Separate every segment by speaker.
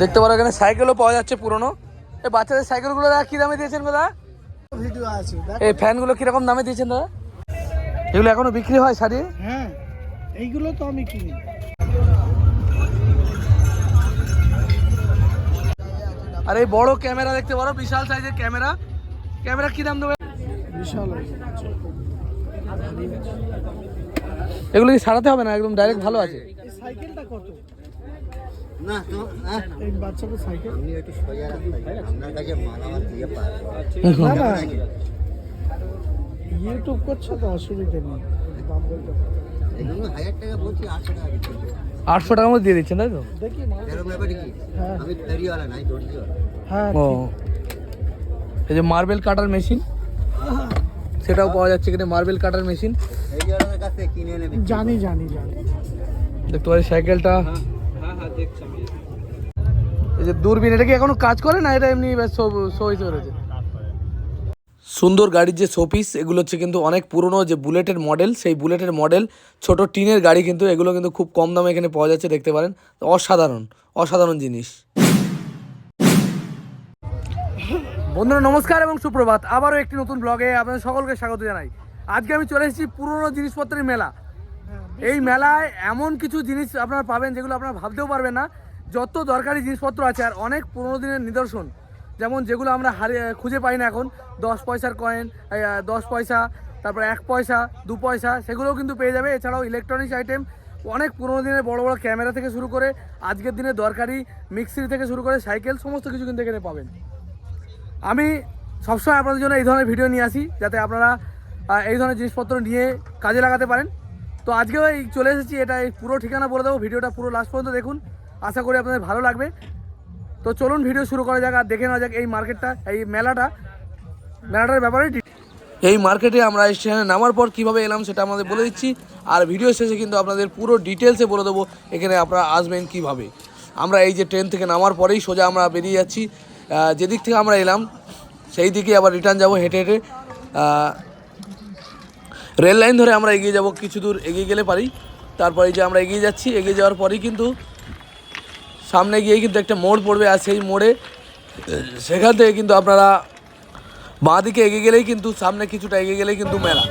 Speaker 1: দেখতে পারো এখানে সাইকেলও পাওয়া যাচ্ছে পুরনো। এই বাচ্চাদের সাইকেলগুলো দাদা কি দামে দিয়েছেন দাদা?
Speaker 2: ভিডিও আছে
Speaker 1: এই ফ্যানগুলো কীরকম দামে দিয়েছেন দাদা? এগুলো এখনও বিক্রি হয় সারিয়ে
Speaker 2: হ্যাঁ এইগুলো তো আমি কিনি।
Speaker 1: আর এই বড় ক্যামেরা দেখতে পারো বিশাল সাইজের ক্যামেরা। ক্যামেরা কি দাম দেবে?
Speaker 2: বিশাল
Speaker 1: এগুলো কি সারাতে হবে না? একদম ডাইরেক্ট ভালো আছে।
Speaker 2: সাইকেলটা কত?
Speaker 3: না তো হ্যাঁ।
Speaker 2: এই বাচ্চাদের সাইকেল?
Speaker 3: আপনি একটু সোজা রাখবেন আপনার কাছে মাল দিয়ে পারব
Speaker 2: না না ইউটিউব করছ তো অসুবিধা নেই। দাম বলতে পারো।
Speaker 3: এগুলো হাজার টাকা বলছি আটশো
Speaker 1: টাকার মধ্যে দিয়ে দিচ্ছেন তাই তো?
Speaker 2: হ্যাঁ। হ্যাঁ
Speaker 1: ও। এই যে মার্বেল কাটার মেশিন সেটাও পাওয়া যাচ্ছে এখানে মার্বেল কাটার মেশিন।
Speaker 3: কিনে।
Speaker 2: জানি জানি জানি।
Speaker 1: দেখতে পাচ্ছি সাইকেলটা। এই যে দূরবীন এটা কি এখনও কাজ করে না? এটা এমনি শো শো হিসেবে রয়েছে সুন্দর গাড়ির যে শোপিস এগুলো হচ্ছে কিন্তু অনেক পুরনো যে বুলেটের মডেল সেই বুলেটের মডেল ছোট টিনের গাড়ি কিন্তু এগুলো কিন্তু খুব কম দামে এখানে পাওয়া যাচ্ছে দেখতে পারেন। অসাধারণ অসাধারণ জিনিস। বন্ধুরা নমস্কার এবং সুপ্রভাত। আবারও একটি নতুন ব্লগে আপনাদের সকলকে স্বাগত জানাই। আজকে আমি চলে এসেছি পুরনো জিনিসপত্রের মেলা। এই মেলায় এমন কিছু জিনিস আপনারা পাবেন যেগুলো আপনারা ভাবতেও পারবেন না। যত দরকারি জিনিসপত্র আছে আর অনেক পুরোনো দিনের নিদর্শন যেমন যেগুলো আমরা হারিয়ে খুঁজে পাই না এখন দশ পয়সার কয়েন দশ পয়সা তারপর এক পয়সা দু পয়সা সেগুলোও কিন্তু পেয়ে যাবে। এছাড়াও ইলেকট্রনিক্স আইটেম অনেক পুরোনো দিনের বড় বড় ক্যামেরা থেকে শুরু করে আজকের দিনে দরকারি মিক্সি থেকে শুরু করে সাইকেল সমস্ত কিছু কিন্তু এখানে পাবেন। আমি সবসময় আপনাদের জন্য এই ধরনের ভিডিও নিয়ে আসি যাতে আপনারা এই ধরনের জিনিসপত্র নিয়ে কাজে লাগাতে পারেন। তো আজকেও এই চলে এসেছি, এটা পুরো ঠিকানা বলে দেবো, ভিডিওটা পুরো লাস্ট পর্যন্ত দেখুন। আশা করি আপনাদের ভালো লাগবে। তো চলুন ভিডিও শুরু করা যাক, আর দেখে নেওয়া যাক এই মার্কেটটা এই মেলাটা। মেলাটার ব্যাপারে এই মার্কেটে আমরা স্টেশনে নামার পর কীভাবে এলাম সেটা আমাদের বলে দিচ্ছি, আর ভিডিও শেষে কিন্তু আপনাদের পুরো ডিটেলসে বলে দেবো, এখানে আপনারা আসবেন কীভাবে। আমরা এই যে ট্রেন থেকে নামার পরেই সোজা আমরা বেরিয়ে যাচ্ছি যেদিক থেকে আমরা এলাম, সেই দিকে আবার রিটার্ন যাব হেঁটে হেঁটে রেল লাইন ধরে আমরা এগিয়ে যাব, কিছু দূর এগিয়ে গেলে পারি। তারপরে যে আমরা এগিয়ে যাচ্ছি, এগিয়ে যাওয়ার পরেই কিন্তু সামনে গিয়েই কিন্তু একটা মোড় পড়বে আর সেই মোড়ে, সেখান থেকে কিন্তু আপনারা বাঁ দিকে এগিয়ে গেলেই কিন্তু সামনে কিছুটা এগিয়ে গেলেই কিন্তু মেলা।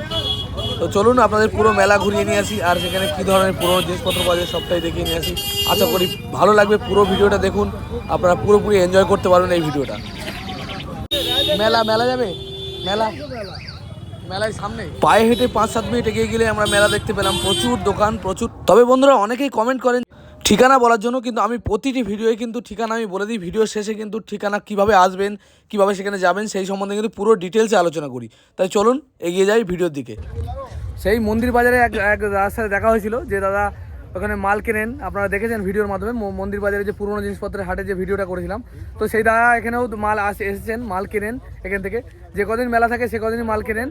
Speaker 1: তো চলুন আপনাদের পুরো মেলা ঘুরিয়ে নিয়ে আসি, আর সেখানে কী ধরনের পুরোনো জিনিসপত্র পাওয়া যায় সবটাই দেখিয়ে নিয়ে আসি। আশা করি ভালো লাগবে, পুরো ভিডিওটা দেখুন, আপনারা পুরোপুরি এনজয় করতে পারবেন এই ভিডিওটা। মেলা মেলা যাবে? মেলা? মেলায় সামনে। পায়ে হেঁটে পাঁচ সাত মিনিট এগিয়ে গেলে আমরা মেলা দেখতে পেলাম। প্রচুর দোকান, প্রচুর। তবে বন্ধুরা, অনেকেই কমেন্ট করেন, ঠিকানা বলার জন্য কিন্তু আমি প্রতিটি ভিডিওয়ে কিন্তু ঠিকানা আমি বলে দিই। ভিডিও শেষে কিন্তু ঠিকানা কীভাবে আসবেন, কীভাবে সেখানে যাবেন, সেই সম্বন্ধে কিন্তু পুরো ডিটেলসে আলোচনা করি। তাই চলুন, এগিয়ে যাই ভিডিওর দিকে। সেই মন্দির বাজারে এক এক দাদার দেখা হয়েছিল, যে দাদা ওখানে মাল কেনেন। আপনারা দেখেছেন ভিডিওর মাধ্যমে মন্দির বাজারে যে পুরনো জিনিসপত্রের হাটে যে ভিডিওটা করেছিলাম। তো সেই দাদা এখানেও মাল আসে এসেছেন, মাল কেনেন এখান থেকে। যে কদিন মেলা থাকে, সে কদিনই মাল কেনেন।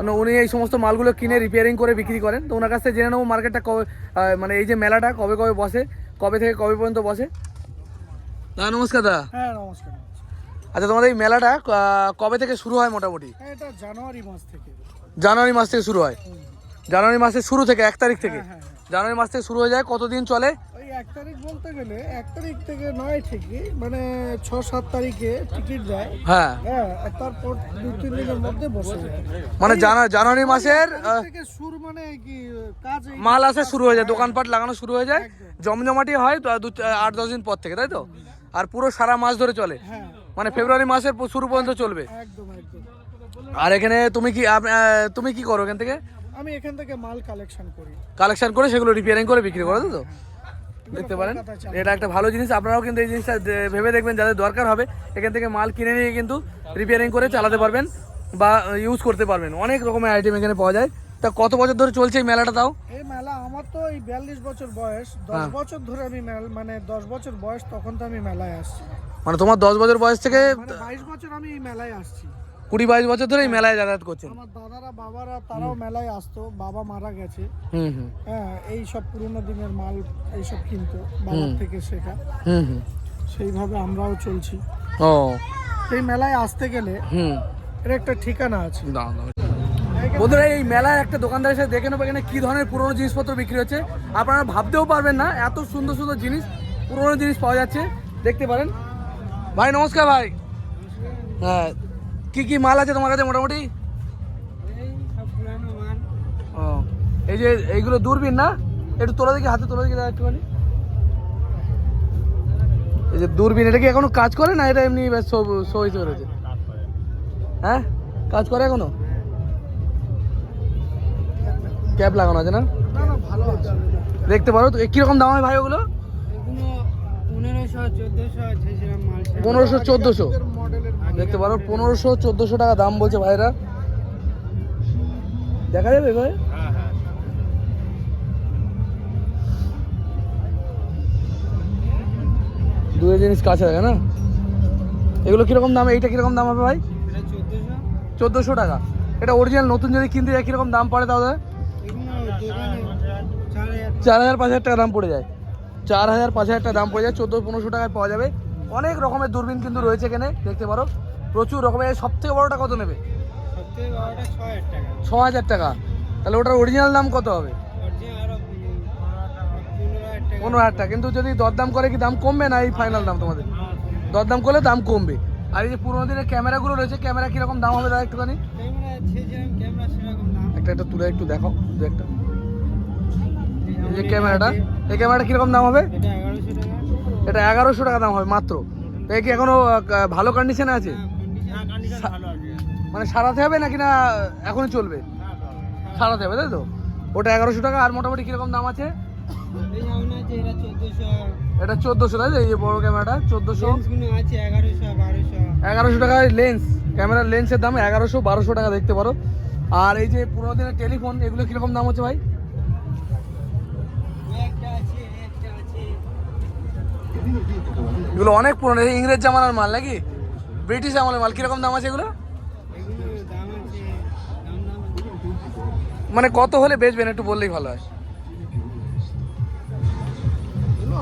Speaker 1: মানে উনি এই সমস্ত মালগুলো কিনে রিপেয়ারিং করে বিক্রি করেন। তো ওনার কাছ থেকে জেনে নেব মার্কেটটা কবে মানে এই যে মেলাটা কবে কবে বসে কবে থেকে কবে পর্যন্ত বসে। দাদা নমস্কার দাদা।
Speaker 2: হ্যাঁ নমস্কার
Speaker 1: আচ্ছা তোমাদের এই মেলাটা কবে থেকে শুরু হয় মোটামুটি?
Speaker 2: হ্যাঁ এটা জানুয়ারি মাস থেকে।
Speaker 1: জানুয়ারি মাস থেকে শুরু হয়। জানুয়ারি মাসের শুরু থেকে এক তারিখ থেকে।
Speaker 2: হ্যাঁ, হ্যাঁ,
Speaker 1: জানুয়ারি মাস থেকে শুরু হয়ে যায় কতদিন চলে?
Speaker 2: এক তারিখ বলতে গেলে এক তারিখ থেকে নয় ঠিকই মানে ছ সাত তারিখে টিকিট দেয়।
Speaker 1: হ্যাঁ।
Speaker 2: হ্যাঁ তারপর দু তিন দিনের মধ্যে বসে
Speaker 1: মানে জানুয়ারি মাসের
Speaker 2: থেকে শুরু মানে কি কাজ
Speaker 1: মাল আসা শুরু হয়ে যায় দোকানপাট লাগানো শুরু হয়ে যায় জমজমাটি হয় আট দশ দিন পর থেকে তাই তো? আর পুরো সারা মাস ধরে চলে।
Speaker 2: হ্যাঁ।
Speaker 1: মানে ফেব্রুয়ারি মাসের শুরু পর্যন্ত চলবে।
Speaker 2: একদম একদম।
Speaker 1: আর এখানে তুমি কি তুমি কি করো এখান থেকে?
Speaker 2: আমি এখান থেকে মাল কালেকশন করি।
Speaker 1: কালেকশন করে সেগুলো রিপেয়ারিং করে বিক্রি করো তাই তো? দেখতে পারেন। এটা একটা ভালো জিনিস আপনারাও কিন্তু এই জিনিসটা ভেবে দেখবেন যাদের দরকার হবে এখান থেকে মাল কিনে নিয়ে কিন্তু রিপেয়ারিং করে চালাতে পারবেন বা ইউজ করতে পারবেন। অনেক রকমের আইটেম এখানে পাওয়া যায়। তা কত বছর ধরে চলছে এই মেলাটা তাও?
Speaker 2: এই মেলা আমার তো এই বিয়াল্লিশ বছর বয়স। দশ
Speaker 1: হ্যাঁ।
Speaker 2: বছর ধরে আমি মেল- মানে দশ বছর বয়স তখন তো আমি মেলায় আসছি।
Speaker 1: মানে তোমার দশ বছর বয়স থেকে
Speaker 2: মানে বাইশ বছর আমি এই মেলায় আসছি।
Speaker 1: কুড়ি বাইশ বছর ধরে এই মেলায় যাতায়াত করছেন।
Speaker 2: আমার দাদারা বাবারা তারাও মেলায় আসতো বাবা মারা গেছে।
Speaker 1: হুম হুম।
Speaker 2: হ্যাঁ এই সব পুরোনো দিনের মাল এইসব কিনতো বাবার থেকে শেখা।
Speaker 1: হুম হুম।
Speaker 2: সেইভাবে আমরাও চলছি।
Speaker 1: ও।
Speaker 2: এই মেলায় আসতে গেলে
Speaker 1: হুম।
Speaker 2: এর একটা ঠিকানা আছে।
Speaker 1: বন্ধুরা এই মেলায় একটা দোকানদারের সাথে দেখে নেব এখানে কি ধরনের পুরনো জিনিসপত্র বিক্রি হচ্ছে। আপনারা ভাবতেও পারবেন না এত সুন্দর সুন্দর জিনিস পুরনো জিনিস পাওয়া যাচ্ছে। দেখতে পারেন। ভাই নমস্কার ভাই। হ্যাঁ কি কি মাল আছে তোমার কাছে মোটামুটি? ও এই যে এইগুলো দূরবীন না? একটু তোলা দেখি হাতে তোলা দেখি একটুখানি। এই যে দূরবীন এটা কি এখনও কাজ করে না এটা এমনি শো হয়েছে রয়েছে? হ্যাঁ? কাজ করে এখনও? ক্যাপ লাগানো আছে না? দেখতে পারো তো কীরকম দাম হয় ভাই ওগুলো?
Speaker 2: পনেরোশো চোদ্দোশো
Speaker 1: পনেরোশো চোদ্দোশো। দেখতে পারো পনেরোশো চোদ্দোশো টাকা দাম বলছে ভাইরা। দেখা যাবে ভাই? দুটো জিনিস কাছে থাকে না? এগুলো কীরকম দাম এইটা কীরকম দাম হবে ভাই?
Speaker 2: চোদ্দোশো।
Speaker 1: টাকা। এটা অরিজিনাল নতুন যদি কিনতে যায় কীরকম দাম পড়ে তাহলে?
Speaker 2: চার হাজার
Speaker 1: পাঁচ হাজার টাকা দাম পড়ে যায়। চার হাজার পাঁচ হাজার টাকা দাম পড়ে যায় চোদ্দ পনেরোশো টাকায় পাওয়া যাবে। অনেক রকমের দূরবীন কিন্তু রয়েছে এখানে দেখতে পারো। প্রচুর রকমের সব থেকে বড়টা কত নেবে?
Speaker 2: ছ হাজার টাকা।
Speaker 1: তাহলে ওটার অরিজিনাল দাম কত হবে?
Speaker 2: পনেরো হাজার টাকা।
Speaker 1: কিন্তু যদি দরদাম করে কি দাম কমবে না এই ফাইনাল দাম তোমাদের? দরদাম করলে দাম কমবে। আর এই যে পুরোনো দিনের ক্যামেরাগুলো রয়েছে ক্যামেরা কীরকম দাম হবে দাদা একটুখানি? একটা একটা তুলে একটু দেখাও দু একটা। এই যে ক্যামেরাটা এই ক্যামেরাটা কীরকম দাম হবে?
Speaker 2: এটা
Speaker 1: এগারোশো
Speaker 2: টাকা।
Speaker 1: দাম হবে মাত্র। তো কি এখনও আহ, ভালো কন্ডিশনে আছে?
Speaker 2: আছে
Speaker 1: মানে সারাতে হবে নাকি না এখনই চলবে? সারাতে হবে তাই তো? ওটা এগারোশো টাকা আর মোটামুটি কীরকম দাম আছে?
Speaker 2: এই এটা চোদ্দোশো
Speaker 1: তাই এই যে বড় ক্যামেরাটা চোদ্দোশো।
Speaker 2: আছে এগারোশো
Speaker 1: টাকায় লেন্স ক্যামেরার লেন্সের দাম এগারোশো বারোশো টাকা দেখতে পারো। আর এই যে পুরোনো দিনের টেলিফোন এগুলো কীরকম দাম হচ্ছে ভাই? এগুলো অনেক পুরোনো ইংরেজ জামানার মাল নাকি? ব্রিটিশ আমলের মাল কীরকম দাম আছে এগুলো? মানে কত হলে বেচবেন একটু বললেই ভালো হয়।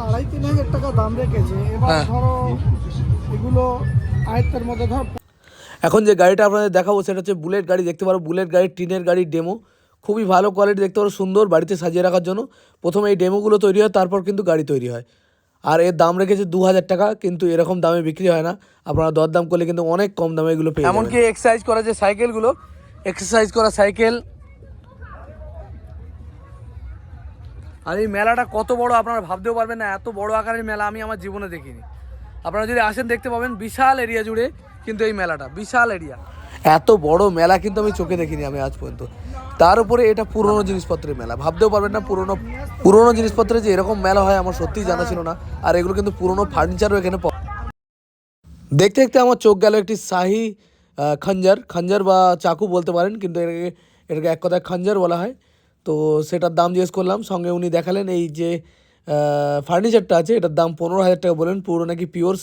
Speaker 2: আড়াই তিন হাজার টাকা দাম রেখেছে। এবার
Speaker 1: হ্যাঁ।
Speaker 2: ধরো এগুলো আয়ত্তের মধ্যে ধর
Speaker 1: এখন যে গাড়িটা আপনাদের দেখাবো সেটা হচ্ছে বুলেট গাড়ি দেখতে পারো বুলেট গাড়ি টিনের গাড়ির ডেমো। খুবই ভালো কোয়ালিটি দেখতে পারো সুন্দর বাড়িতে সাজিয়ে রাখার জন্য। প্রথমে এই ডেমোগুলো তৈরি হয় তারপর কিন্তু গাড়ি তৈরি হয়। আর এর দাম রেখেছে দু হাজার টাকা কিন্তু এরকম দামে বিক্রি হয় না। আপনারা দরদাম করলে কিন্তু অনেক কম দামে এগুলো পেয়ে এমনকি এক্সারসাইজ করা যে সাইকেলগুলো এক্সারসাইজ করা সাইকেল। আর এই মেলাটা কত বড় আপনারা ভাবতেও পারবেন না এত বড় আকারের মেলা আমি আমার জীবনে দেখিনি। আপনারা যদি আসেন দেখতে পাবেন বিশাল এরিয়া জুড়ে কিন্তু এই মেলাটা বিশাল এরিয়া। এত বড় মেলা কিন্তু আমি চোখে দেখিনি আমি আজ পর্যন্ত। তার উপরে এটা পুরনো জিনিসপত্রের মেলা। ভাবতেও পারবেন না, পুরনো পুরনো জিনিসপত্রের যে এরকম মেলা হয় আমার সত্যিই জানা ছিল না। আর এগুলো কিন্তু পুরনো ফার্নিচারও এখানে দেখতে দেখতে আমার চোখ গেল একটি শাহি খঞ্জার। খঞ্জার বা চাকু বলতে পারেন, কিন্তু এটাকে এটাকে এক কথায় খঞ্জার বলা হয়। তো সেটার দাম জিজ্ঞেস করলাম, সঙ্গে উনি দেখালেন এই যে ফার্নিচারটা আছে, এটার দাম পনেরো হাজার টাকা বলেন, পুরো নাকি পিওর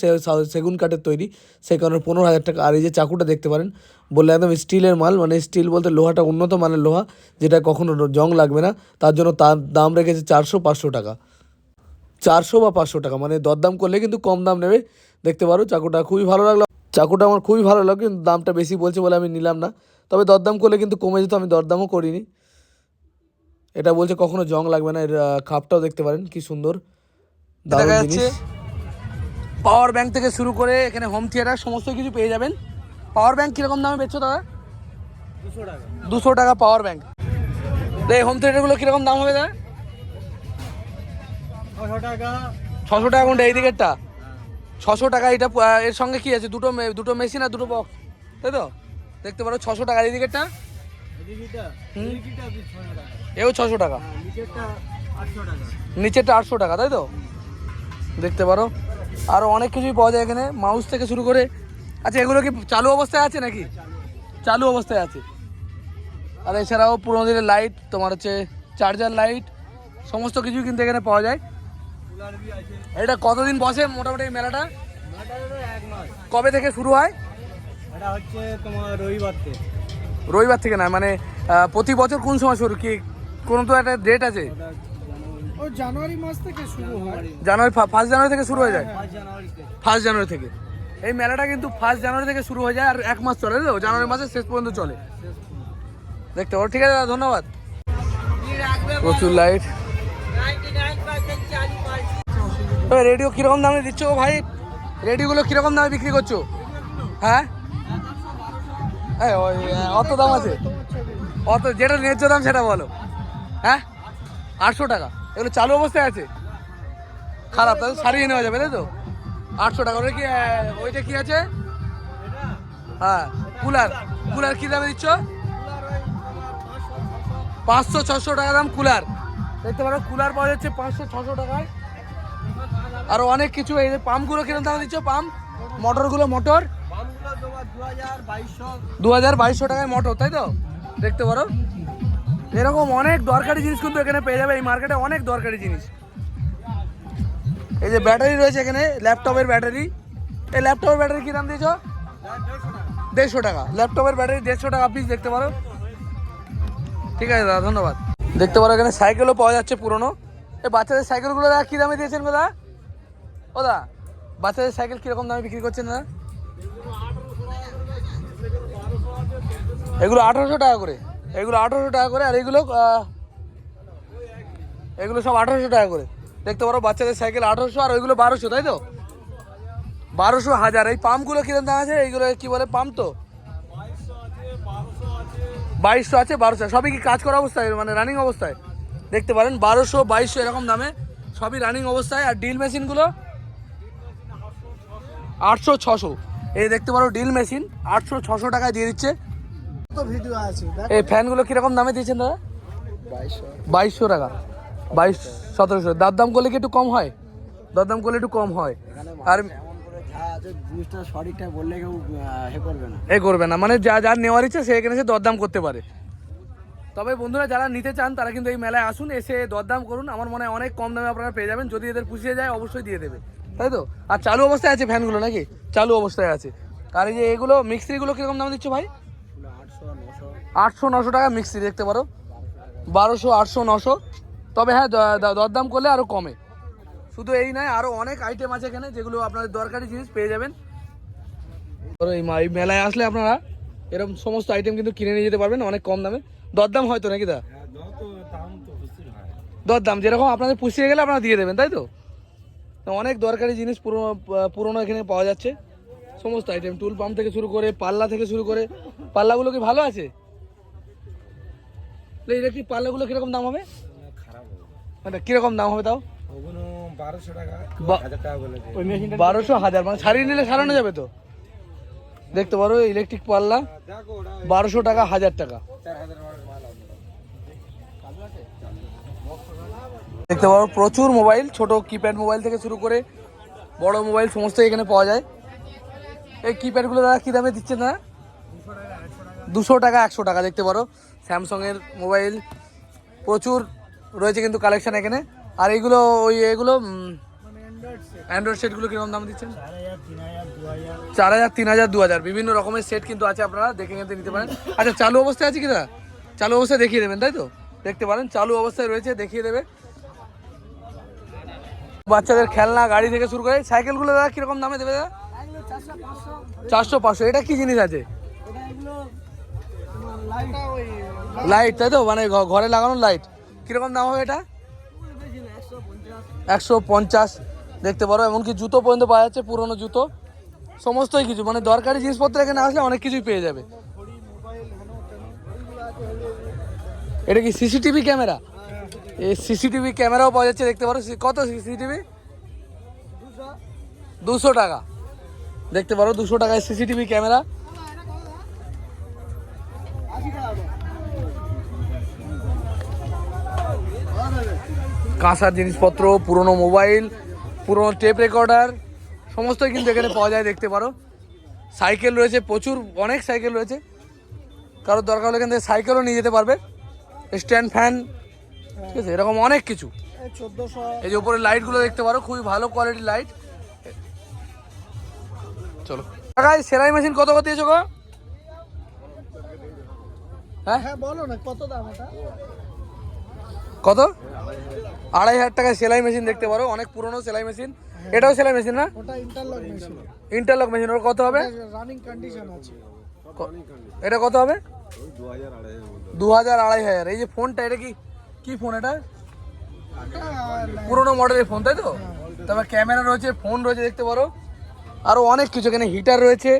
Speaker 1: সেগুন কাঠের তৈরি। সেই কারণে পনেরো হাজার টাকা। আর এই যে চাকুটা দেখতে পারেন, বললে একদম স্টিলের মাল মানে স্টিল বলতে লোহাটা উন্নত মানের লোহা, যেটা কখনো জং লাগবে না। তার জন্য তার দাম রেখেছে চারশো পাঁচশো টাকা। চারশো বা পাঁচশো টাকা মানে দরদাম করলে কিন্তু কম দাম নেবে। দেখতে পারো, চাকুটা খুবই ভালো লাগল। চাকুটা আমার খুবই ভালো লাগল, কিন্তু দামটা বেশি বলছে বলে আমি নিলাম না। তবে দরদাম করলে কিন্তু কমে যেত, আমি দরদামও করিনি। এটা বলছে কখনো জং লাগবে না এর খাপটাও দেখতে পারেন কি সুন্দর দারুণ জিনিস। পাওয়ার ব্যাংক থেকে শুরু করে এখানে হোম থিয়েটার সমস্ত কিছু পেয়ে যাবেন। পাওয়ার ব্যাংক কীরকম দামে বেচছো দাদা?
Speaker 2: দুশো টাকা
Speaker 1: দুশো টাকা পাওয়ার ব্যাংক এই হোম থিয়েটারগুলো কীরকম দাম হবে দাদা?
Speaker 2: ছশো টাকা।
Speaker 1: ছশো টাকা কোনটা এই দিকেরটা? ছশো টাকা এটা এর সঙ্গে কি আছে? দুটো মে- দুটো মেশিন আর দুটো বক্স তাই তো? দেখতে পারো ছশো টাকা এই দিকেরটা? এও ছশো টাকা।
Speaker 2: নিচেরটা আটশো টাকা
Speaker 1: তাই তো? দেখতে পারো। আরও অনেক কিছুই পাওয়া যায় এখানে। মাউস থেকে শুরু করে আচ্ছা এগুলো কি চালু অবস্থায় আছে নাকি? চালু অবস্থায় আছে। আর এছাড়াও পুরোনো দিনের লাইট তোমার হচ্ছে চার্জার লাইট সমস্ত কিছুই কিন্তু এখানে পাওয়া যায়। এটা কতদিন বসে মোটামুটি মেলাটা? কবে থেকে শুরু হয়?
Speaker 2: এটা হচ্ছে তোমার রবিবার থেকে।
Speaker 1: রবিবার থেকে না মানে প্রতি বছর কোন সময় শুরু? কি কোনো তো একটা ডেট আছে?
Speaker 2: ও জানুয়ারি মাস থেকে শুরু হয়।
Speaker 1: জানুয়ারি ফার্স্ট জানুয়ারি থেকে শুরু হয়ে যায়? ফার্স্ট জানুয়ারি থেকে। এই মেলাটা কিন্তু ফার্স্ট জানুয়ারি থেকে শুরু হয়ে যায় আর এক মাস চলে তো জানুয়ারি মাসের শেষ পর্যন্ত চলে। দেখতে ঠিক আছে দাদা ধন্যবাদ। প্রচুর লাইট রেডিও কীরকম দামে দিচ্ছ ভাই? রেডিগুলো কীরকম দামে বিক্রি করছ? হ্যাঁ ওই, অত দাম আছে। অত যেটা ন্যায্য দাম সেটা বলো। হ্যাঁ? আটশো টাকা। এগুলো চালু অবস্থায় আছে। খারাপ তাহলে সারিয়ে নেওয়া যাবে তাই তো? আটশো টাকা। ওটা কি ওইটা কি আছে? হ্যাঁ কুলার। কুলার কি দামে দিচ্ছ? পাঁচশো ছশো টাকা দাম কুলার। দেখতে পারো কুলার পাওয়া যাচ্ছে পাঁচশো ছশো টাকায়। আর অনেক কিছু এই যে পাম্পগুলো কীরকম দাম দিচ্ছ পাম্প? মোটরগুলো মোটর? দু হাজার বাইশশো টাকায় মোটর তাই তো? দেখতে পারো। এরকম অনেক দরকারি জিনিস কিন্তু এখানে পেয়ে যাবে, এই মার্কেটে অনেক দরকারি জিনিস। এই যে ব্যাটারি রয়েছে এখানে ল্যাপটপের ব্যাটারি এই ল্যাপটপের ব্যাটারি কি দাম দিয়েছ? দেড়শো টাকা। ল্যাপটপের ব্যাটারি দেড়শো টাকা পিস দেখতে পারো। ঠিক আছে দাদা, ধন্যবাদ। দেখতে পারো এখানে সাইকেলও পাওয়া যাচ্ছে পুরনো। এই বাচ্চাদের সাইকেলগুলো দাদা কী দামে দিয়েছেন দাদা? ও দা বাচ্চাদের সাইকেল কীরকম দামে বিক্রি করছেন দাদা? এগুলো আঠারোশো টাকা করে। এগুলো আঠারোশো টাকা করে, আর এগুলো এগুলো সব আঠারোশো টাকা করে। দেখতে পারো বাচ্চাদের সাইকেল আঠারোশো, আর ওইগুলো বারোশো, তাই তো? বারোশো হাজার। এই পাম্পগুলো কীরকম দাম আছে? এইগুলো কি বলে পাম্প তো? বাইশশো আছে, বারোশো সবই কি কাজ করা অবস্থায়? মানে রানিং অবস্থায়? দেখতে পারেন, বারোশো, বাইশশো এরকম দামে সবই রানিং অবস্থায়। আর ডিল মেশিনগুলো আটশো, ছশো। এই দেখতে পারো ডিল মেশিন আটশো, ছশো টাকায় দিয়ে দিচ্ছে।
Speaker 2: ভিডিও আছে।
Speaker 1: এই ফ্যানগুলো কীরকম দামে দিয়েছেন দাদা?
Speaker 2: বাইশশো
Speaker 1: টাকা। বাইশ সতেরোশো। দরদাম করলে কি একটু কম হয়? দরদাম করলে একটু কম হয়। আর
Speaker 3: যা
Speaker 1: এ করবে না। মানে যা যার নেওয়ার ইচ্ছে সে এখানে এসে দরদাম করতে পারে। তবে বন্ধুরা যারা নিতে চান তারা কিন্তু এই মেলায় আসুন এসে দরদাম করুন। আমার মনে হয় অনেক কম দামে আপনারা পেয়ে যাবেন। যদি এদের পুষিয়ে যায় অবশ্যই দিয়ে দেবে। তাই তো? আর চালু অবস্থায় আছে ফ্যানগুলো নাকি? চালু অবস্থায় আছে। আর এই যে এগুলো মিক্সিগুলো কীরকম দাম দিচ্ছ ভাই?
Speaker 3: আটশো নশো
Speaker 1: টাকা মিক্সি দেখতে পারো। বারোশো আটশো নশো। তবে হ্যাঁ দরদাম করলে আরও কমে। শুধু এই নয় আরও অনেক আইটেম আছে এখানে যেগুলো আপনাদের দরকারি জিনিস পেয়ে যাবেন। এই মেলায় আসলে আপনারা এরকম সমস্ত আইটেম কিন্তু কিনে নিয়ে যেতে পারবেন অনেক কম দামে। দরদাম হয়তো নাকি দা? দরদাম যেরকম আপনাদের পুষিয়ে গেলে আপনারা দিয়ে দেবেন তাই তো? তো অনেক দরকারি জিনিস পুরোনো পুরোনো এখানে পাওয়া যাচ্ছে। সমস্ত আইটেম টুল পাম্প থেকে শুরু করে পাল্লা থেকে শুরু করে পাল্লাগুলো কি ভালো আছে? ইলেকট্রিক পাল্লাগুলো কীরকম দাম হবে? মানে কীরকম দাম হবে তাও?
Speaker 4: বারোশো হাজার
Speaker 1: মানে ছাড়িয়ে নিলে সারানো যাবে তো? দেখতে পারো ইলেকট্রিক পাল্লা বারোশো টাকা হাজার টাকা। দেখতে পারো প্রচুর মোবাইল ছোট কিপ্যাড মোবাইল থেকে শুরু করে বড় মোবাইল সমস্ত এখানে পাওয়া যায়। এই কিপ্যাডগুলো দাদা কী দামে দিচ্ছে না দুশো টাকা একশো টাকা দেখতে পারো। স্যামসংয়ের মোবাইল প্রচুর রয়েছে কিন্তু কালেকশন এখানে। আর এইগুলো, ওই এগুলো
Speaker 2: অ্যান্ড্রয়েড
Speaker 1: সেটগুলো কীরকম দাম দিচ্ছেন? চার হাজার, তিন হাজার দু হাজার বিভিন্ন রকমের সেট কিন্তু আছে আপনারা দেখে কিন্তু নিতে পারেন। আচ্ছা চালু অবস্থায় আছে কি দাদা? চালু অবস্থায় দেখিয়ে দেবেন, তাই তো? দেখতে পারেন, চালু অবস্থায় রয়েছে, দেখিয়ে দেবে। বাচ্চাদের খেলনা, গাড়ি থেকে শুরু করে, সাইকেলগুলো দাদা কীরকম দামে দেবে দাদা?
Speaker 2: চারশো পাঁচশো।
Speaker 1: এটা কি জিনিস আছে?
Speaker 2: লাইট
Speaker 1: তাই তো? মানে ঘরে লাগানো লাইট কীরকম দাম হবে এটা?
Speaker 2: একশো পঞ্চাশ।
Speaker 1: দেখতে পারো, এমনকি জুতো পর্যন্ত পাওয়া যাচ্ছে, পুরনো জুতো। সমস্তই কিছু মানে দরকারি জিনিসপত্র এখানে আসলে অনেক কিছুই পেয়ে যাবে। এটা কি সিসিটিভি ক্যামেরা এই সিসিটিভি ক্যামেরাও পাওয়া যাচ্ছে, দেখতে পারো কত সিসিটিভি
Speaker 2: দুশো
Speaker 1: টাকা। দেখতে পারো, দুশো টাকায় সিসিটিভি ক্যামেরা কাঁসার জিনিসপত্র, পুরনো মোবাইল, পুরনো টেপ রেকর্ডার, সমস্তই কিন্তু এখানে পাওয়া যায়, দেখতে পারো। সাইকেল রয়েছে, প্রচুর, অনেক সাইকেল রয়েছে। কারোর দরকার হলে এখান থেকে সাইকেলও নিয়ে যেতে পারবে। স্ট্যান্ড ফ্যান, ঠিক আছে, এরকম অনেক কিছু।
Speaker 2: এই
Speaker 1: যে উপরে লাইটগুলো দেখতে পারো, খুবই ভালো কোয়ালিটির লাইট চলো। টাকায় সেলাই মেশিন কত কত দিয়েছ গো? হ্যাঁ?
Speaker 2: হ্যাঁ বলো না, কত দাম এটা?
Speaker 1: কত? আড়াই হাজার টাকায় সেলাই মেশিন দেখতে পারো অনেক পুরনো সেলাই মেশিন। এটাও সেলাই মেশিন না?
Speaker 2: ওটা ইন্টারলক মেশিন
Speaker 1: ইন্টারলক মেশিন ওর কত হবে?
Speaker 2: রানিং কন্ডিশন আছে।
Speaker 1: এটা কত হবে? দু হাজার আড়াই হাজার। এই যে ফোনটা এটা কি কি ফোন এটা?
Speaker 2: এটা
Speaker 1: পুরোনো মডেলের ফোন তাই তো? তারপর ক্যামেরা রয়েছে ফোন রয়েছে দেখতে পারো। আরও অনেক কিছু এখানে হিটার রয়েছে।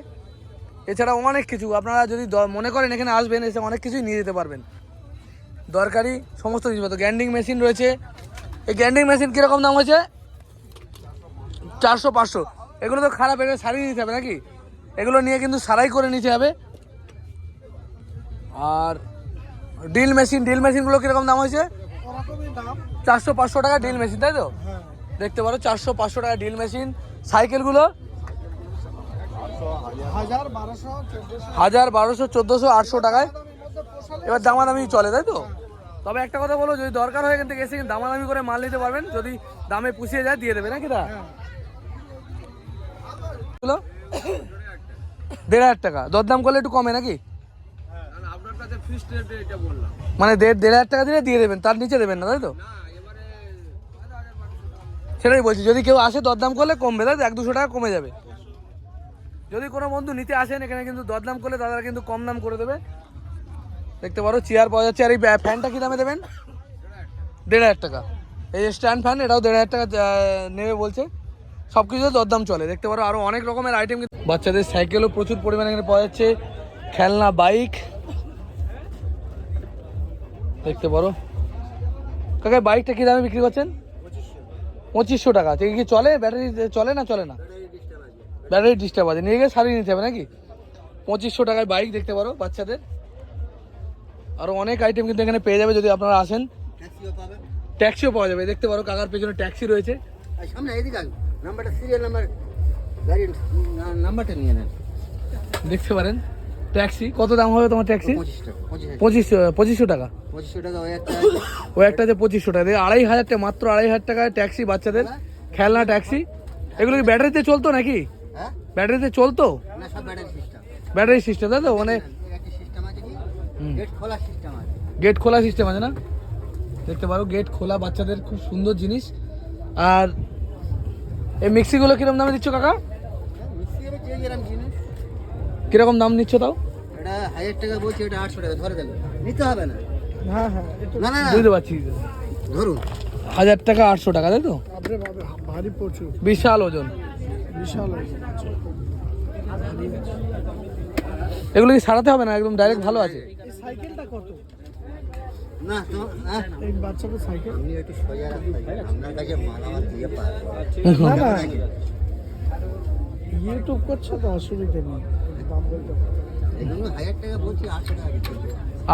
Speaker 1: এছাড়া অনেক কিছু। আপনারা যদি মনে করেন এখানে আসবেন এসে অনেক কিছুই নিয়ে যেতে পারবেন। দরকারি সমস্ত জিনিসপত্র। গ্যান্ডিং মেশিন রয়েছে। এই গ্যান্ডিং মেশিন কীরকম দাম হয়েছে? চারশো পাঁচশো। এগুলো তো খারাপ এগুলো সারিয়ে নিতে হবে নাকি? এগুলো নিয়ে কিন্তু সারাই করে নিতে হবে। আর ড্রিল মেশিন ড্রিল মেশিনগুলো কীরকম দাম হয়েছে? চারশো পাঁচশো টাকা ড্রিল মেশিন তাই তো?
Speaker 2: হ্যাঁ।
Speaker 1: দেখতে পারো চারশো পাঁচশো টাকা ড্রিল মেশিন সাইকেলগুলো
Speaker 2: হাজার বারোশো চোদ্দোশো।
Speaker 1: হাজার বারোশো চোদ্দোশো আটশো টাকায়। এবার দামাদামি চলে তাই তো? তবে একটা কথা বলো যদি দরকার হয় এখান থেকে এসে দামাদামি করে মাল নিতে পারবেন যদি দামে পুষিয়ে যায় দিয়ে দেবে নাকি দা?
Speaker 2: হ্যাঁ
Speaker 1: দেড় হাজার টাকা। দরদাম করলে একটু কমে নাকি? মানে দেড় দেড় হাজার টাকা দিলে দিয়ে দেবেন তার নিচে দেবেন না তাই তো? সেটাই বলছি যদি কেউ আসে দরদাম করলে কমবে তাই তো? এক দুশো টাকা কমে যাবে। যদি কোনো বন্ধু নিতে আসেন এখানে কিন্তু দরদাম করলে দাদারা কিন্তু কম দাম করে দেবে। দেখতে পারো চেয়ার পাওয়া যাচ্ছে। আর এই ফ্যানটা কি দামে দেবেন? দেড় হাজার টাকা। এই স্ট্যান্ড ফ্যান এটাও দেড় হাজার টাকা নেবে বলছে। সব কিছু দরদাম চলে। দেখতে পারো আরও অনেক রকমের আইটেম বাচ্চাদের সাইকেলও প্রচুর পরিমাণে এখানে পাওয়া যাচ্ছে। খেলনা বাইক দেখতে পারো। কাকা বাইকটা কী দামে বিক্রি করছেন? পঁচিশশো টাকা। কি চলে? ব্যাটারি চলে না চলে না? ব্যাটারি ডিস্টার্ব আছে। নিয়ে গিয়ে সারিয়ে নিতে হবে নাকি? পঁচিশশো টাকায় বাইক দেখতে পারো, বাচ্চাদের। আরও অনেক আইটেম কিন্তু এখানে পেয়ে যাবে যদি আপনারা আসেন।
Speaker 3: ট্যাক্সিও
Speaker 1: ট্যাক্সিও পাওয়া যাবে। দেখতে পারো কাকার পেছনে ট্যাক্সি রয়েছে।
Speaker 3: সামনে এদিকে নাম্বারটা সিরিয়াল নাম্বার গাড়ির নাম্বারটা নিয়ে নেন।
Speaker 1: দেখতে পারেন। ট্যাক্সি কত দাম হবে তোমার ট্যাক্সি পঁচিশশো পঁচিশশো টাকা।
Speaker 3: পঁচিশশো টাকা
Speaker 1: ও একটা যে পঁচিশশো টাকা। আড়াই হাজার টাকা মাত্র আড়াই হাজার টাকায় ট্যাক্সি বাচ্চাদের। খেলনা ট্যাক্সি এগুলো কি ব্যাটারিতে চলতো নাকি?
Speaker 3: হ্যাঁ?
Speaker 1: ব্যাটারিতে চলতো?
Speaker 3: না সব ব্যাটারি সিস্টেম
Speaker 1: ব্যাটারি সিস্টেম তাই তো? মানে
Speaker 3: একটা সিস্টেম আছে কি
Speaker 1: হুম।
Speaker 3: গেট খোলার সিস্টেম আছে।
Speaker 1: গেট খোলা সিস্টেম আছে না? দেখতে পারো গেট খোলা বাচ্চাদের খুব সুন্দর জিনিস। আর এই মিক্সিগুলো কীরকম দামে দিচ্ছ কাকা? কীরকম দাম নিচ্ছ তাও?
Speaker 3: এটা হাজার টাকা বলছি এটা আটশো টাকা ধরে দেবে। নিতে হবে না।
Speaker 2: হ্যাঁ হ্যাঁ
Speaker 3: না না না।
Speaker 1: বুঝতে পারছি।
Speaker 3: ধরুন।
Speaker 1: হাজার টাকা আটশো টাকা তাই তো?
Speaker 2: ভারী প্রচুর।
Speaker 1: বিশাল ওজন।
Speaker 2: বিশাল হয়েছে
Speaker 1: এগুলো কি সারাতে হবে না? একদম ডাইরেক্ট ভালো আছে।
Speaker 2: সাইকেলটা কত?
Speaker 3: না তো হ্যাঁ।
Speaker 2: এই বাচ্চাদের সাইকেল?
Speaker 3: আপনি একটু সোজা আপনার কাছে দিয়ে পারব
Speaker 2: না না। ইউটিউব করছে তো অসুবিধা নেই। দাম বলতে পারো।
Speaker 3: এই জন্য হাজার টাকা বলছি আটশো টাকা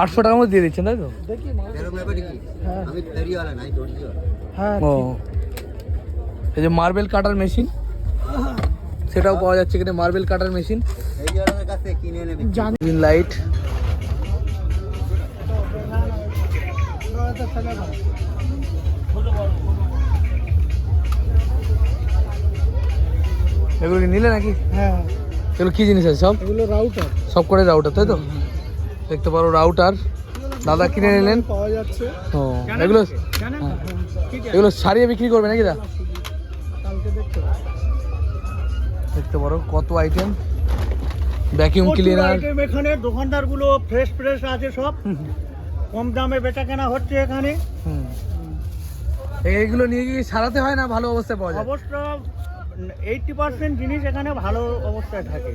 Speaker 1: আটশো টাকার মধ্যে দিয়ে দিচ্ছেন তাই তো?
Speaker 2: দেখি হ্যাঁ।
Speaker 3: আমি ফেরিওয়ালা নাই দর্জিওয়ালা
Speaker 2: হ্যাঁ
Speaker 1: ও। এই যে মার্বেল কাটার মেশিন সেটাও পাওয়া যাচ্ছে এখানে মার্বেল কাটার মেশিন।
Speaker 3: ফেরিওয়ালাদের কাছ থেকে কিনে নেবে
Speaker 2: জানি।
Speaker 1: লাইট। এগুলো কি নিলে নাকি?
Speaker 2: হ্যাঁ।
Speaker 1: এগুলো কি জিনিস আছে সব?
Speaker 2: এগুলো রাউটার
Speaker 1: সব করে রাউটার তাই তো? দেখতে পারো রাউটার দাদা কিনে নিলেন।
Speaker 2: পাওয়া যাচ্ছে।
Speaker 1: ও এগুলো হ্যাঁ। এগুলো সারিয়ে বিক্রি করবে নাকি দা
Speaker 2: দেখতে
Speaker 1: পারো কত আইটেম ভ্যাকিউম ক্লিনার
Speaker 5: আইটেম এখানে দোকানদারগুলো ফ্রেশ ফ্রেশ আছে সব। কম দামে বেচা কেনা হচ্ছে এখানে।
Speaker 1: এইগুলো নিয়ে গিয়ে সারাতে হয় না ভালো অবস্থায় পাওয়া যায়?
Speaker 5: অবশ্য এইটটি পার্সেন্ট জিনিস এখানে ভালো অবস্থায় থাকে।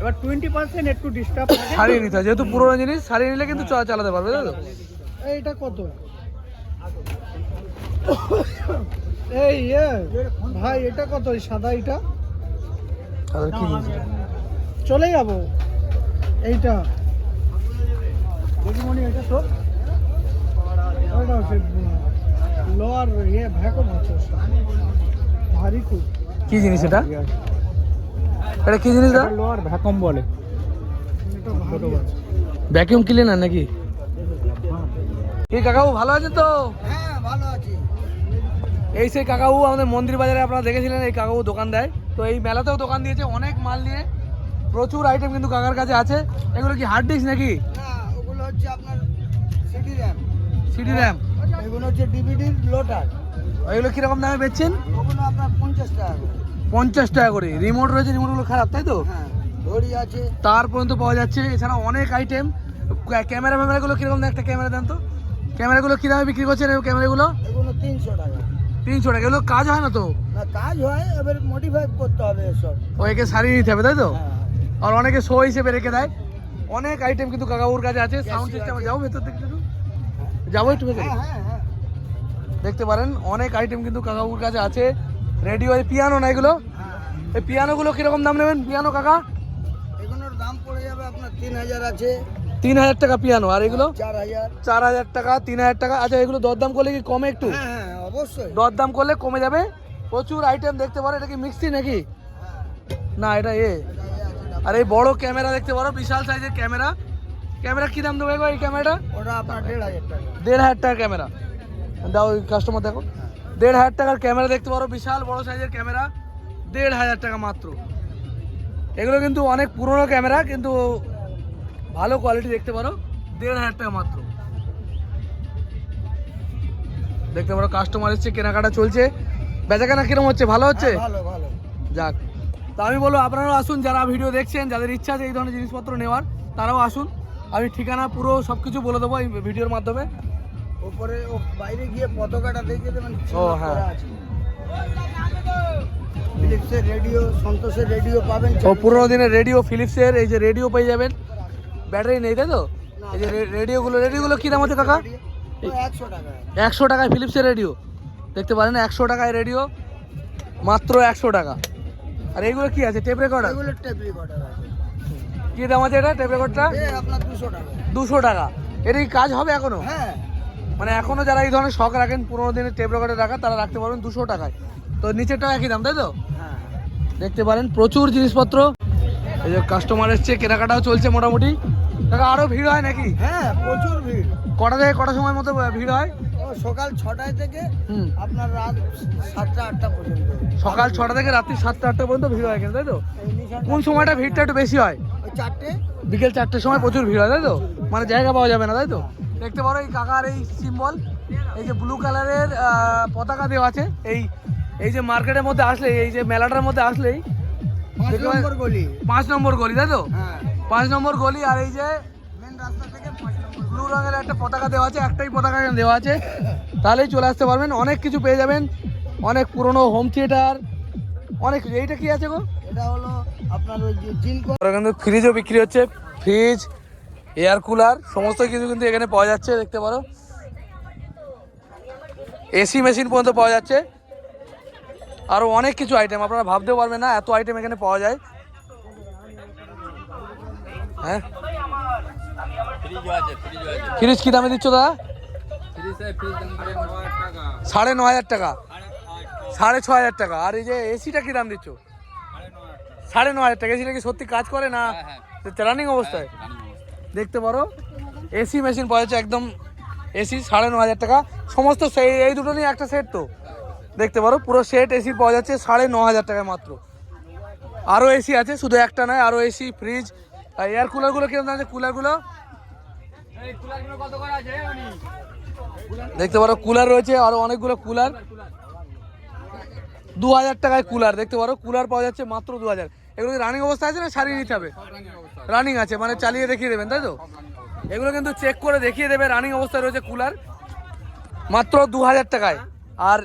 Speaker 5: এবার টোয়েন্টি পার্সেন্ট একটু ডিস্টার্ব থাকে।
Speaker 1: সারিয়ে নিতে হয় যেহেতু পুরোনো জিনিস সারিয়ে নিলে কিন্তু চালাতে পারবে তাই তো?
Speaker 2: এইটা কত? এই ইয়ে ভাই এটা কত? এই সাদা এটা
Speaker 1: এটা?
Speaker 2: চলে যাব। এইটা। দিদিমণি এটা তো ওইটা হচ্ছে লোয়ার ইয়ে ভ্যাকুম আছে ভারী খুব।
Speaker 1: কি জিনিস এটা? এটা কি জিনিস দা
Speaker 5: লোয়ার ভ্যাকম বলে।
Speaker 2: এটা ভারী।
Speaker 1: ক্লিনার নাকি? এই কাকাবু ভালো আছেন তো?
Speaker 3: হ্যাঁ ভালো আছি।
Speaker 1: এই সেই কাকাবু আমাদের মন্দির বাজারে আপনারা দেখেছিলেন এই কাকাবু দোকান দেয় তো এই মেলাতেও দোকান দিয়েছে অনেক মাল নিয়ে। প্রচুর আইটেম কিন্তু কাকার কাছে আছে। এগুলো কি হার্ড ডিস্ক নাকি?
Speaker 3: না ওগুলো হচ্ছে আপনার সিডি র্যাম
Speaker 1: সিডি র্যাম
Speaker 3: এগুলো হচ্ছে ডিভিডি লোটার
Speaker 1: এগুলো কীরকম দামে বেচছেন?
Speaker 3: ওগুলো আপনার পঞ্চাশ টাকা করে।
Speaker 1: পঞ্চাশ টাকা করে। রিমোট রয়েছে রিমোটগুলো খারাপ তাই তো?
Speaker 3: হ্যাঁ ঘড়ি আছে।
Speaker 1: তার পর্যন্ত পাওয়া যাচ্ছে। এছাড়া অনেক আইটেম ক্যামেরা ফ্যামেরাগুলো কীরকম একটা ক্যামেরা দেন তো। ক্যামেরাগুলো কী দামে বিক্রি করছেন এই ক্যামেরাগুলো
Speaker 3: এগুলো তিনশো টাকা।
Speaker 1: তিনশো টাকা। এগুলো কাজ হয় না তো?
Speaker 3: না কাজ হয় এবার মডিফাই করতে হবে এসব।
Speaker 1: ও একে সারিয়ে নিতে হবে তাই তো?
Speaker 3: হ্যাঁ।
Speaker 1: আর অনেকে শো হিসেবে রেখে দেয়। অনেক আইটেম কিন্তু কাকাবুর কাছে আছে। সাউন্ড সিস্টেম যাও ভেতর দেখতে একটু। যাব একটু ভেতরে।
Speaker 3: হ্যাঁ হ্যাঁ হ্যাঁ।
Speaker 1: দেখতে পারেন অনেক আইটেম কিন্তু কাকাবুর কাছে আছে। রেডিও এই পিয়ানো না এগুলো? এই পিয়ানোগুলো কীরকম দাম নেবেন? পিয়ানো কাকা?
Speaker 3: এগুলোর দাম পড়ে যাবে আপনার তিন হাজার আছে।
Speaker 1: তিন হাজার টাকা পিয়ানো আর এগুলো?
Speaker 3: চার হাজার।
Speaker 1: চার হাজার টাকা তিন হাজার টাকা। আচ্ছা এগুলো দরদাম করলে কি কমে একটু?
Speaker 3: হ্যাঁ হ্যাঁ অবশ্যই।
Speaker 1: দরদাম করলে কমে যাবে? প্রচুর আইটেম দেখতে পারো এটা কি মিক্সি নাকি? না এটা এ। আর এই বড় ক্যামেরা দেখতে পারো বিশাল সাইজের ক্যামেরা। ক্যামেরা কি দাম দেবে এই ক্যামেরাটা?
Speaker 3: ওটা আপনার দেড় হাজার টাকা।
Speaker 1: দেড় হাজার টাকা ক্যামেরা। দাও ওই কাস্টমার দেখো। দেড় হাজার টাকার ক্যামেরা দেখতে পারো বিশাল বড় সাইজের ক্যামেরা দেড় হাজার টাকা মাত্র। এগুলো কিন্তু অনেক পুরনো ক্যামেরা কিন্তু ভালো কোয়ালিটি দেখতে পারো। দেড় হাজার টাকা মাত্র। দেখতে পারো কাস্টমার এসছে কেনাকাটা চলছে। বেচাকেনা কিরম হচ্ছে? ভালো হচ্ছে?
Speaker 3: হ্যাঁ, ভালো ভালো।
Speaker 1: যাক। তা আমি বলব আপনারাও আসুন যারা ভিডিও দেখছেন যাদের ইচ্ছা আছে এই ধরনের জিনিসপত্র নেওয়ার তারাও আসুন। আমি ঠিকানা পুরো সব কিছু বলে দেবো এই ভিডিওর মাধ্যমে।
Speaker 3: ওপরে ও বাইরে গিয়ে পতাকাটা দেখে দেবেন
Speaker 1: ও, হ্যাঁ।
Speaker 3: ফিলিপসের রেডিও সন্তোষের রেডিও পাবেন
Speaker 1: ও পুরোনো দিনের রেডিও ফিলিপসের এই যে রেডিও পেয়ে যাবেন। ব্যাটারি নেই তাই তো? এই যে রেডিওগুলো রেডিওগুলো কী দাম আছে কাকা?
Speaker 3: একশো টাকা
Speaker 1: একশো টাকায় ফিলিপসের রেডিও। দেখতে পারেন একশো টাকায় রেডিও মাত্র একশো টাকা। আর এইগুলো কি আছে টেপ রেকর্ডার?
Speaker 3: এগুলো টেপ রেকর্ডার
Speaker 1: কী দাম আছে এটা টেপ রেকর্ডটা?
Speaker 3: আপনার দুশো টাকা।
Speaker 1: দুশো টাকা। কি কাজ হবে এখনও?
Speaker 3: হ্যাঁ।
Speaker 1: মানে এখনও যারা এই ধরনের শখ রাখেন পুরোনো দিনের টেপ রেকর্ডে রাখা তারা রাখতে পারবেন দুশো টাকায়। তো নিচেরটাও একই দাম তাই তো?
Speaker 3: হ্যাঁ।
Speaker 1: দেখতে পারেন প্রচুর জিনিসপত্র। এই যে কাস্টমার এসছে কেনাকাটাও চলছে মোটামুটি। কাকা আরও ভিড় হয় নাকি?
Speaker 3: হ্যাঁ প্রচুর ভিড়।
Speaker 1: কটা থেকে কটা সময় মতো ভিড় হয়?
Speaker 3: সকাল ছটায় থেকে আপনার রাত সাতটা আটটা পর্যন্ত।
Speaker 1: সকাল ছটা থেকে রাত্রি সাতটা আটটা পর্যন্ত ভিড় হয় কিন্তু তাই তো? কোন সময়টা ভিড়টা একটু বেশি হয়?
Speaker 3: চারটে।
Speaker 1: বিকেল চারটের সময় প্রচুর ভিড় হয় তাই তো? মানে জায়গা পাওয়া যাবে না তাই তো? দেখতে পারো এই কাকার এই সিম্বল এই যে ব্লু কালারের পতাকা দেওয়া আছে। এই এই যে মার্কেটের মধ্যে আসলে এই যে মেলাটার মধ্যে আসলেই
Speaker 3: পাঁচ নম্বর গলি।
Speaker 1: পাঁচ নম্বর গলি তাই তো?
Speaker 3: হ্যাঁ।
Speaker 1: পাঁচ নম্বর গলি আর এই যে ব্লু রঙের একটা পতাকা দেওয়া আছে একটাই পতাকা দেওয়া আছে। তাহলেই চলে আসতে পারবেন অনেক কিছু পেয়ে যাবেন অনেক পুরনো হোম থিয়েটার অনেক কিছু। এইটা কি আছে গো?
Speaker 3: এটা হলো আপনার ওই জিন
Speaker 1: কিন্তু ফ্রিজও বিক্রি হচ্ছে। ফ্রিজ এয়ার কুলার সমস্ত কিছু কিন্তু এখানে পাওয়া যাচ্ছে দেখতে পারো। এসি মেশিন পর্যন্ত পাওয়া যাচ্ছে। আরও অনেক কিছু আইটেম আপনারা ভাবতেও পারবেন না এত আইটেম এখানে পাওয়া যায়। হ্যাঁ? ফ্রিজ কী দামে দিচ্ছ দাদা? সাড়ে ন হাজার টাকা। সাড়ে ছ হাজার টাকা। আর এই যে এসিটা কী দাম দিচ্ছ? সাড়ে ন হাজার টাকা। এসিটা কি সত্যি কাজ করে না?
Speaker 4: হ্যাঁ
Speaker 1: রানিং অবস্থায়। দেখতে পারো। এসি মেশিন পাওয়া যাচ্ছে একদম এসি সাড়ে ন হাজার টাকা। সমস্ত এই দুটো নিয়ে একটা সেট তো। দেখতে পারো, পুরো সেট এসি পাওয়া যাচ্ছে সাড়ে ন হাজার টাকায় মাত্র। আরও এসি আছে, শুধু একটা নয় আরও এসি ফ্রিজ আর এয়ার কুলারগুলো কীরকম আছে? কুলারগুলো দেখতে পারো কুলার রয়েছে আরও অনেকগুলো কুলার দু হাজার টাকায় কুলার দেখতে পারো কুলার পাওয়া যাচ্ছে মাত্র দু হাজার। এগুলো রানিং অবস্থা আছে না সারিয়ে নিতে হবে? রানিং আছে মানে চালিয়ে দেখিয়ে দেবেন তাই তো? এগুলো কিন্তু চেক করে দেখিয়ে দেবে রানিং অবস্থায় রয়েছে কুলার মাত্র দু হাজার টাকায়। আর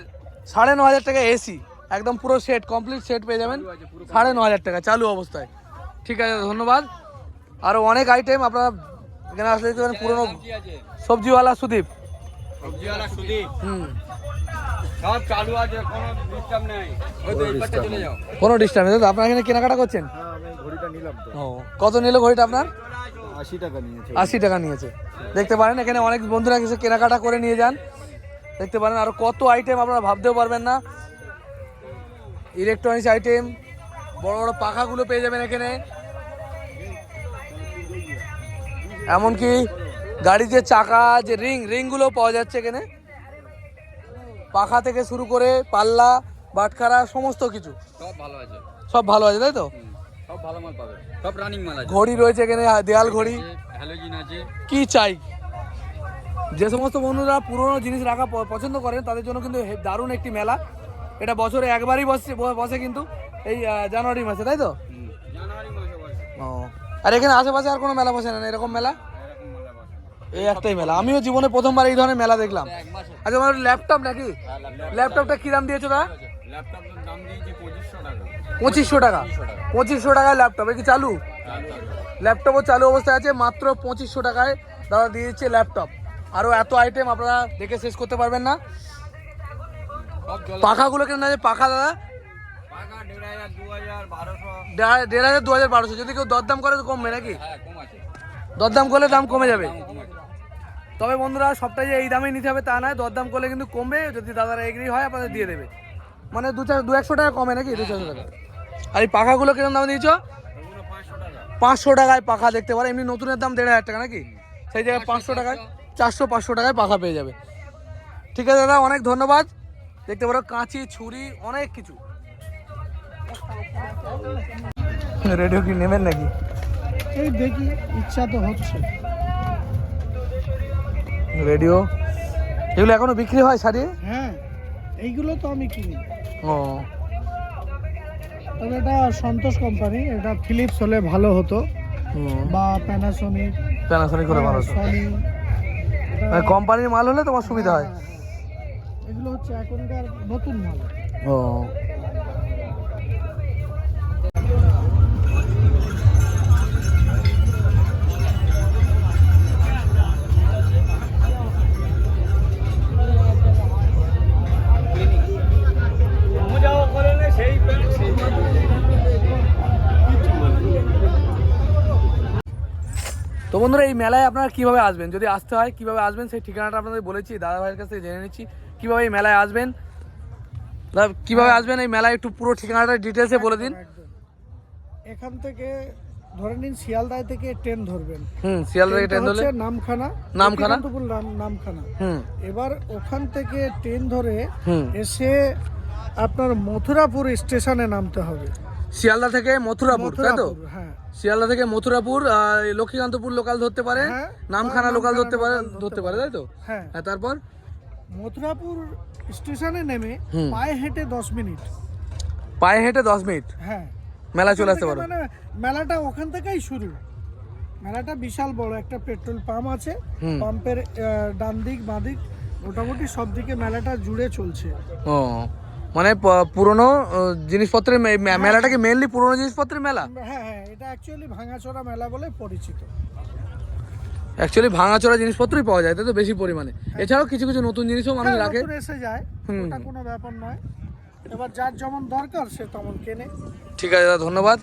Speaker 1: সাড়ে ন হাজার টাকায় এসি একদম পুরো সেট কমপ্লিট সেট পেয়ে যাবেন। সাড়ে ন হাজার টাকা চালু অবস্থায়। ঠিক আছে ধন্যবাদ। আরও অনেক আইটেম আপনারা এখানে আসলে দেখতে পারেন পুরোনো সবজিওয়ালা সুদীপ।
Speaker 4: সবজিওয়ালা সুদীপ?
Speaker 1: হুম।
Speaker 4: সব চালু আছে কোনো ডিস্টার্ব নেই। ওই তো এই পাশে চলে যাও।
Speaker 1: কোনো ডিস্টার্ব নেই। দাদা আপনারা এখানে কেনাকাটা করছেন?
Speaker 2: হ্যাঁ আমি ঘড়িটা নিলাম তো।
Speaker 1: ও কত নিল ঘড়িটা আপনার?
Speaker 2: আশি টাকা নিয়েছে।
Speaker 1: আশি টাকা নিয়েছে। দেখতে পারেন এখানে অনেক বন্ধুরা এসে কেনাকাটা করে নিয়ে যান। দেখতে পারেন আরও কত আইটেম আপনারা ভাবতেও পারবেন না। ইলেকট্রনিক্স আইটেম বড় বড় পাখাগুলো পেয়ে যাবেন এখানে। এমনকি গাড়ির যে চাকা যে রিং রিংগুলো পাওয়া যাচ্ছে এখানে। পাখা থেকে শুরু করে পাল্লা বাটখারা সমস্ত কিছু।
Speaker 4: সব ভালো আছে।
Speaker 1: সব ভালো আছে তাই তো?
Speaker 4: সব ভালো মাল পাবে। সব রানিং মাল আছে।
Speaker 1: ঘড়ি রয়েছে এখানে দেয়াল ঘড়ি।
Speaker 4: হ্যালোজিন আছে।
Speaker 1: কি চাই? যে সমস্ত বন্ধুরা পুরনো জিনিস রাখা পছন্দ করেন তাদের জন্য কিন্তু দারুণ একটি মেলা। এটা বছরে একবারই বসে বসে কিন্তু এই জানুয়ারি মাসে তাই তো? ও আর এখানে আশেপাশে আর কোনো মেলা বসে না এরকম মেলা? এই একটাই মেলা। আমিও জীবনে প্রথমবার এই ধরনের মেলা দেখলাম। আচ্ছা আমার ল্যাপটপ নাকি? ল্যাপটপটা কি দাম দিয়েছ
Speaker 4: দিয়েছি পঁচিশশো টাকা।
Speaker 1: পঁচিশশো টাকায় ল্যাপটপ। কি চালু? ল্যাপটপও চালু অবস্থায় আছে মাত্র পঁচিশশো টাকায় দাদা দিয়ে দিচ্ছে ল্যাপটপ। আরও এত আইটেম আপনারা দেখে শেষ করতে পারবেন না। পাখাগুলো কেন আছে? পাখা দাদা?
Speaker 4: দেড় হাজার দু হাজার বারোশো।
Speaker 1: যদি কেউ দরদাম করে তো কমবে নাকি?
Speaker 4: হ্যাঁ
Speaker 1: দরদাম করলে দাম কমে যাবে। তবে বন্ধুরা সবটাই যে এই দামে নিতে হবে তা নয় দরদাম করলে কিন্তু কমবে যদি দাদারা এগ্রি হয় আপনাদের দিয়ে দেবে। মানে দু চার দু একশো টাকা কমে নাকি? দু চারশো টাকা। আর এই পাখাগুলো কীরকম দাম দিয়েছ?
Speaker 4: পাঁচশো
Speaker 1: টাকায় পাখা দেখতে পারে এমনি নতুনের দাম দেড় হাজার টাকা নাকি? সেই জায়গায় পাঁচশো টাকায় চারশো পাঁচশো টাকায় পাখা পেয়ে যাবে। ঠিক আছে দাদা অনেক ধন্যবাদ। দেখতে পারো কাঁচি ছুরি অনেক কিছু। রেডিও কি নেবেন নাকি?
Speaker 2: এই দেখি ইচ্ছা তো হচ্ছে।
Speaker 1: রেডিও। এগুলো এখনও বিক্রি হয় শাড়ি?
Speaker 2: হ্যাঁ এইগুলো তো আমি কিনি।
Speaker 1: ও।
Speaker 2: তবে এটা সন্তোষ কোম্পানি এটা ফিলিপস হলে ভালো হতো। বা প্যানাসোনিক
Speaker 1: প্যানাসনিক করে ভালো তো।
Speaker 2: সনি
Speaker 1: মানে কোম্পানির মাল হলে তোমার সুবিধা হয়।
Speaker 2: এগুলো হচ্ছে এখনকার নতুন মাল।
Speaker 1: ও। বন্ধুরা এই মেলায় আপনারা কীভাবে আসবেন? যদি আসতে হয় কীভাবে আসবেন? সেই ঠিকানাটা আপনাদের বলেছি দাদা ভাইয়ের কাছ থেকে জেনে নিচ্ছি। কীভাবে এই মেলায় আসবেন? কীভাবে আসবেন এই মেলায়? একটু পুরো ঠিকানাটা ডিটেলসে বলে দিন।
Speaker 2: এখান থেকে ধরে নিন শিয়ালদায় থেকে ট্রেন ধরবেন।
Speaker 1: হুম শিয়ালদা থেকে ট্রেন ধরলে?
Speaker 2: নামখানা
Speaker 1: নামখানা?
Speaker 2: নামখানা।
Speaker 1: হুম।
Speaker 2: এবার ওখান থেকে ট্রেন ধরে এসে আপনার মথুরাপুর স্টেশনে নামতে হবে।
Speaker 1: শিয়ালদা থেকে মথুরাপুর তাই তো?
Speaker 2: হ্যাঁ।
Speaker 1: শিয়ালদা থেকে মথুরাপুর লক্ষ্মীকান্তপুর লোকাল ধরতে পারে
Speaker 2: হ্যাঁ,
Speaker 1: নামখানা লোকাল ধরতে পারে ধরতে পারে তাই তো?
Speaker 2: হ্যাঁ।
Speaker 1: হ্যাঁ তারপর?
Speaker 2: মথুরাপুর স্টেশনে নেমে পায়ে হেঁটে দশ মিনিট।
Speaker 1: পায়ে হেঁটে দশ মিনিট?
Speaker 2: হ্যাঁ।
Speaker 1: মেলা চলে আসতে পারো
Speaker 2: মানে মেলাটা ওখান থেকেই শুরু। মেলাটা বিশাল বড় একটা পেট্রোল পাম্প আছে। পাম্পের ডান দিক বাঁ দিক মোটামুটি সব দিকে মেলাটা জুড়ে চলছে।
Speaker 1: ও। মানে পুরনো জিনিসপত্রের মে- মে- মেলাটা কি মেনলি পুরনো জিনিসপত্রের মেলা?
Speaker 2: হ্যাঁ হ্যাঁ এটা অ্যাকচুয়ালি ভাঙাচোরা মেলা বলে পরিচিত।
Speaker 1: অ্যাকচুয়ালি ভাঙাচোরা জিনিসপত্রই পাওয়া যায় তাই তো বেশি পরিমাণে। এছাড়াও কিছু কিছু নতুন জিনিসও মানুষ
Speaker 2: হ্যাঁ,
Speaker 1: রাখে।
Speaker 2: এসে যায়
Speaker 1: হুম।
Speaker 2: ওটা কোনো ব্যাপার নয়। এবার যার যেমন দরকার সে তেমন কেনে।
Speaker 1: ঠিক আছে দাদা ধন্যবাদ।